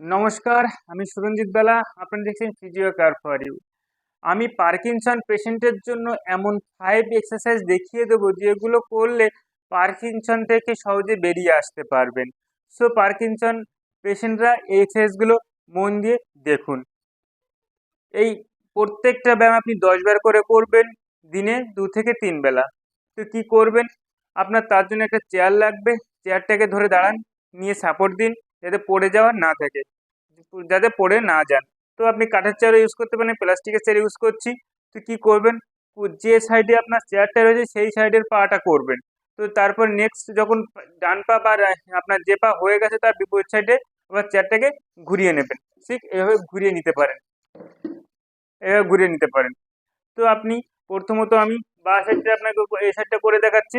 নমস্কার, আমি সুরঞ্জিত বেলা, আপনারা দেখছেন ফিজিও কার ফর ইউ আমি পার্কিনসন পেশেন্টের জন্য এমন ফাইভ এক্সারসাইজ দেখিয়ে দেবো যেগুলো করলে পার্কিনসন থেকে সহজে বেরিয়ে আসতে পারবেন। সো পার্কিনসন পেশেন্টরা এই এক্সারসাইজগুলো মন দিয়ে দেখুন। এই প্রত্যেকটা ব্যায়াম আপনি দশ বার করে করবেন, দিনে দু থেকে তিন বেলা। তো কী করবেন? আপনার তার জন্য একটা চেয়ার লাগবে চেয়ারটাকে ধরে দাঁড়ান, নিয়ে সাপোর্ট দিন। যাতে পড়ে যাওয়ার না থাকে, যাতে পড়ে না যান। তো আপনি কাঠের চেয়ারও ইউজ করতে পারেন, প্লাস্টিকের চেয়ার ইউজ করছি। তো কী করবেন? যে সাইডে আপনার চেয়ারটা রয়েছে, সেই সাইডের পাটা করবেন। তো তারপর নেক্সট যখন ডান পা বা আপনার যে পা হয়ে গেছে, তার বিপরীত সাইডে আবার চেয়ারটাকে ঘুরিয়ে নেবেন। ঠিক এভাবে ঘুরিয়ে নিতে পারেন। এভাবে ঘুরিয়ে নিতে পারেন। তো আপনি প্রথমত আমি বা সাইডটা আপনাকে এই সাইডটা করে দেখাচ্ছি।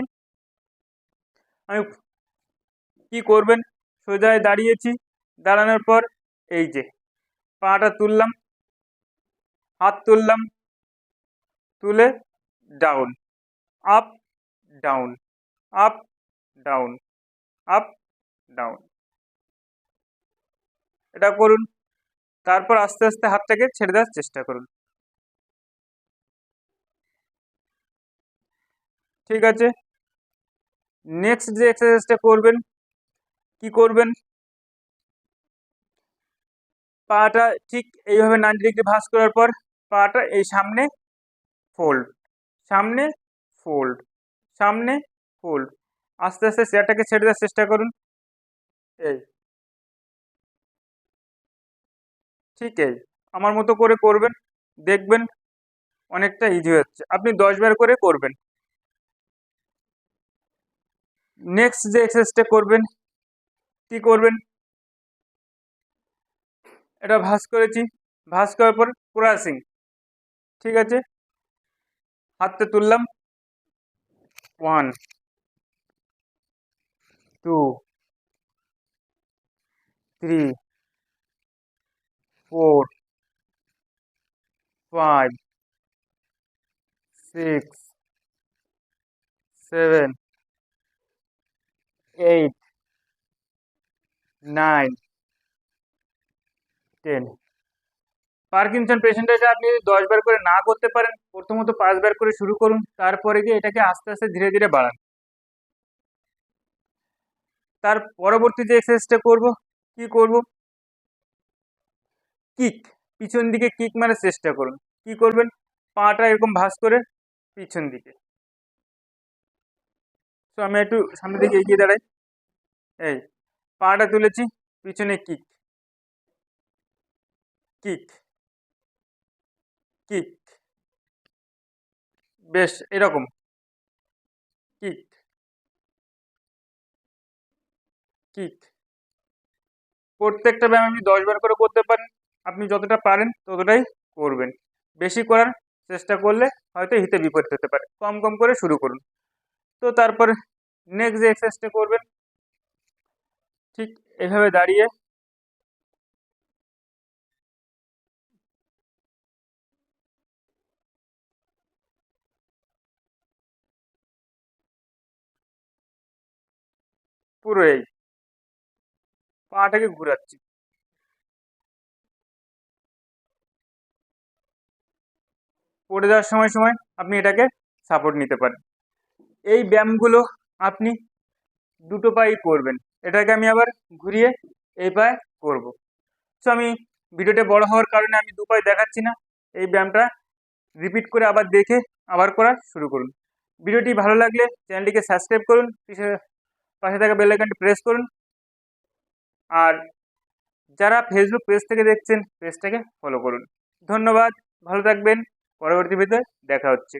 আমি কি করবেন? সোজায় দাঁড়িয়েছি। দাঁড়ানোর পর এই যে, পাটা তুললাম, হাত তুললাম, তুলে down up down up down up down এটা করুন, তারপর আস্তে আস্তে হাতটাকে ছেড়ে দেওয়ার চেষ্টা করুন। ঠিক আছে? নেক্সট যে এক্সারসাইজটা করবেন কি করবেন? পাটা ঠিক এইভাবে নাইনটি ডিগ্রি ভাঁজ করার পর পাটা এই সামনে ফোল্ড সামনে ফোল্ড সামনে ফোল্ড আস্তে আস্তে চেয়ারটাকে ছেড়ে দেওয়ার চেষ্টা করুন। এই। ঠিক এই। আমার মতো করে করবেন। দেখবেন অনেকটা ইজি হচ্ছে আপনি দশ বার করে করবেন। নেক্সট যে এক্সারসাইজটা করবেন কি করবেন? এটা ভাঁজ করেছি। ভাঁজ করার পর ক্রাসিং ঠিক আছে? হাতটা তুললাম। One. Two. Three. Four. Five. Six. Seven. Eight. Nine ten Parkinson পেশেন্টটাকে আপনি দশ বার করে না করতে পারেন, প্রথমত পাঁচ বার করে শুরু করুন, তারপরে গিয়ে এটাকে আস্তে আস্তে ধীরে ধীরে বাড়ান। তার পরবর্তী যে এক্সারসাইজটা করব, কি করব? কিক পিছন দিকে কিক মারার চেষ্টা করুন। কি করবেন? পাটা এরকম ভাঁজ করে পিছন দিকে। তো আমি একটু সামনের দিকে এগিয়ে দাঁড়াই। এই। পাটা তুলেছি, পিছনে কিক কিক কিক বেশ, এরকম। কিক কিক প্রত্যেকটা ব্যায়াম আপনি দশ বার করে করতে পারেন, আপনি যতটা পারেন ততটাই করবেন। বেশি করার চেষ্টা করলে হয়তো হিতে বিপরীত হতে পারে। কম কম করে শুরু করুন। তো তারপরে নেক্সট যে এক্সারসাইজটা করবেন ঠিক এভাবে দাঁড়িয়ে পুরো এই পাটাকে ঘুরাচ্ছি। পড়ে যাওয়ার সময় সময় আপনি এটাকে সাপোর্ট নিতে পারেন। এই ব্যায়ামগুলো আপনি দুটো পায়েই করবেন। এটাকে আমি আবার ঘুরিয়ে এই পায়ে করব। সো আমি ভিডিওটা বড় হওয়ার কারণে আমি দু পায়ে দেখাচ্ছি না। এই ব্যায়ামটা রিপিট করে আবার দেখে আবার করা শুরু করুন। ভিডিওটি ভালো লাগলে চ্যানেলটিকে সাবস্ক্রাইব করুন পাশে থাকা বেল আইকনটি প্রেস করুন। আর যারা ফেসবুক পেজ থেকে দেখছেন পেজটাকে ফলো করুন। ধন্যবাদ, ভালো থাকবেন, পরবর্তী ভিডিওতে দেখা হচ্ছে।